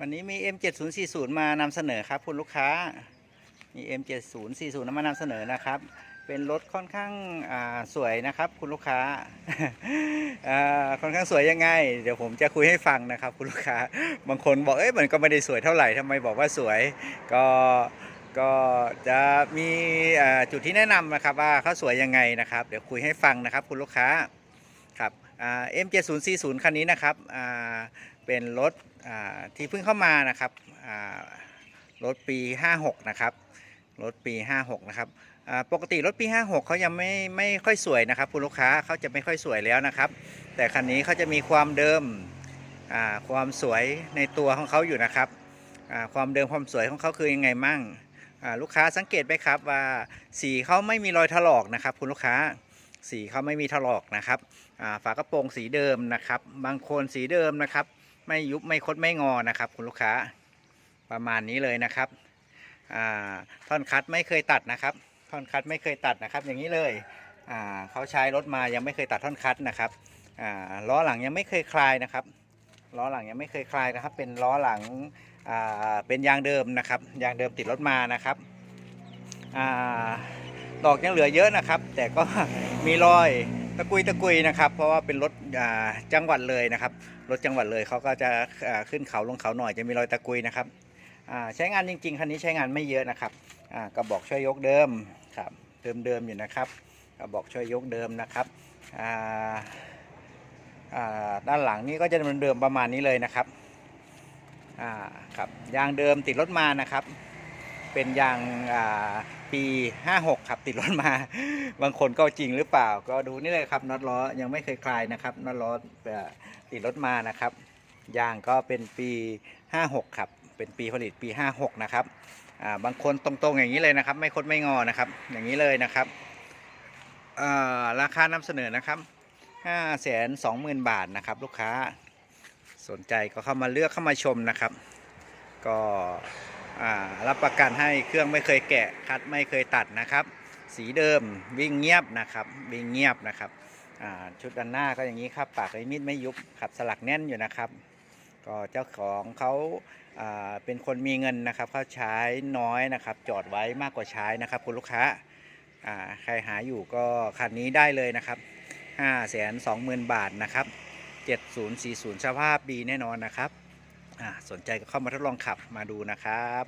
วันนี้มี M7040 มานำเสนอครับคุณลูกค้า มี M7040 มานำเสนอนะครับ เป็นรถค่อนข้างาสวยนะครับ คุณลูกค้าาค่อนข้างสวยยังไง เดี๋ยวผมจะคุยให้ฟังนะครับ คุณลูกค้า บางคนบอกเอ้ยมันก็ไม่ได้สวยเท่าไหร่ทำไมบอกว่าสวย ก็ก็จะมีจุดที่แนะนำนะครับว่าเขาสวยยังไงนะครับ เดี๋ยวคุยให้ฟังนะครับ คุณลูกค้าครับอ่า M7040 คันนี้นะครับเป็นรถ ที่เพิ่งเข้ามานะครับรถปี 56 นะครับรถปี 56 นะครับปกติรถปี 56 เขายังไม่ไม่ค่อยสวยนะครับคุณลูกค้าเขาจะไม่ค่อยสวยแล้วนะครับ แต่คันนี้เขาจะมีความเดิมความสวยในตัวของเขาอยู่นะครับความเดิมความสวยของเขาคือยังไงมั่งลูกค้าสังเกตไหมครับว่าสีเขาไม่มีรอยถลอกนะครับ คุณลูกค้าสีเขาไม่มีถลอกนะครับฝากระโปรงสีเดิมนะครับ บางโคนสีเดิมนะครับ ไม่ยุบไม่คดไม่งอนะครับ คุณลูกค้าประมาณนี้เลยนะครับท่อนคัดไม่เคยตัดนะครับ ท่อนคัดไม่เคยตัดนะครับ อย่างนี้เลยเขาใช้รถมายังไม่เคยตัดท่อนคัดนะครับล้อหลังยังไม่เคยคลายนะครับล้อหลังยังไม่เคยคลายนะครับ เป็นล้อหลังเป็นยางเดิมนะครับ ยางเดิมติดรถมานะครับดอกยังเหลือเยอะนะครับ แต่ก็มีรอย ตะกุยตะกุยนะครับ เพราะว่าเป็นรถจังหวัดเลยนะครับ รถจังหวัดเลยเขาก็จะขึ้นเขาลงเขาหน่อยจะมีรอยตะกุยนะครับใช้งานจริง ๆคันนี้ใช้งานไม่เยอะนะครับกระบอกช่วยยกเดิมครับเดิมๆอยู่นะครับกระบอกช่วยยกเดิมนะครับด้านหลังนี่ก็จะเป็นเดิมประมาณนี้เลยนะครับครับยางเดิมติดรถมานะครับ เป็นยางปี 56 ครับติดรถมา บางคนก็จริงหรือเปล่า ก็ดูนี่เลยครับน็อตล้อยังไม่เคยคลายนะครับน็อตล้อติดรถมานะครับยางก็เป็นปี 56 ครับ เป็นปีผลิตปี 56 นะครับบางคนตรงๆอย่างนี้เลยนะครับ ไม่คดไม่งอนะครับ อย่างนี้เลยนะครับราคานำเสนอนะครับ520,000 บาทนะครับ ลูกค้าสนใจก็เข้ามาเลือกเข้ามาชมนะครับ ก็ รับประกันให้เครื่องไม่เคยแกะคัดไม่เคยตัดนะครับ สีเดิมวิ่งเงียบนะครับวิ่งเงียบนะครับชุดด้านหน้าก็อย่างนี้ครับปากไอ้มิดไม่ยุบขับสลักแน่นอยู่นะครับ ก็เจ้าของเขาาเป็นคนมีเงินนะครับเขาใช้น้อยนะครับ จอดไว้มากกว่าใช้นะครับ คุณลูกค้าาใครหาอยู่ก็คันนี้ได้เลยนะครับ5 2 0 0 0 0 บาทนะครับ 7040สภาพดีแน่นอนนะครับ สนใจก็เข้ามาทดลองขับมาดูนะครับ